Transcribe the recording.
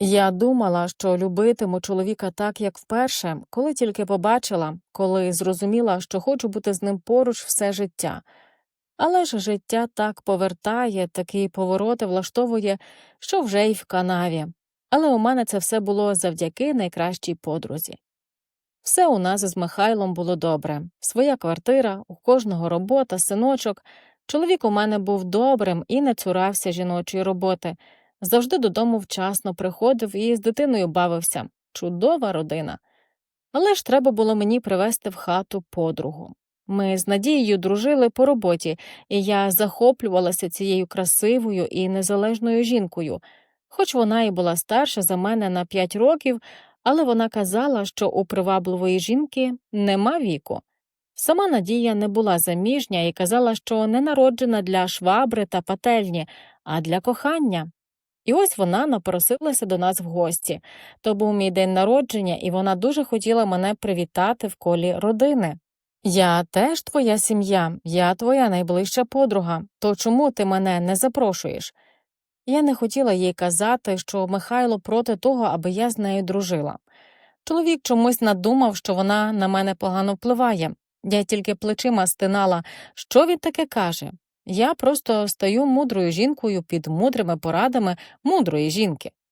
Я думала, що любитиму чоловіка так, як вперше, коли тільки побачила, коли зрозуміла, що хочу бути з ним поруч все життя. Але ж життя так повертає, такі повороти влаштовує, що вже й в канаві. Але у мене це все було завдяки найкращій подрузі. Все у нас з Михайлом було добре своя квартира, у кожного робота, синочок. Чоловік у мене був добрим і не цурався жіночої роботи. Завжди додому вчасно приходив і з дитиною бавився. Чудова родина. Але ж треба було мені привезти в хату подругу. Ми з Надією дружили по роботі, і я захоплювалася цією красивою і незалежною жінкою. Хоч вона і була старша за мене на п'ять років, але вона казала, що у привабливої жінки нема віку. Сама Надія не була заміжня і казала, що не народжена для швабри та пательні, а для кохання. І ось вона напросилася до нас в гості. То був мій день народження, і вона дуже хотіла мене привітати в колі родини. Я теж твоя сім'я, я твоя найближча подруга, то чому ти мене не запрошуєш? Я не хотіла їй казати, що Михайло проти того, аби я з нею дружила. Чоловік чомусь надумав, що вона на мене погано впливає. Я тільки плечима стинала, що він таке каже. Я просто стаю мудрою жінкою під мудрими порадами мудрої жінки.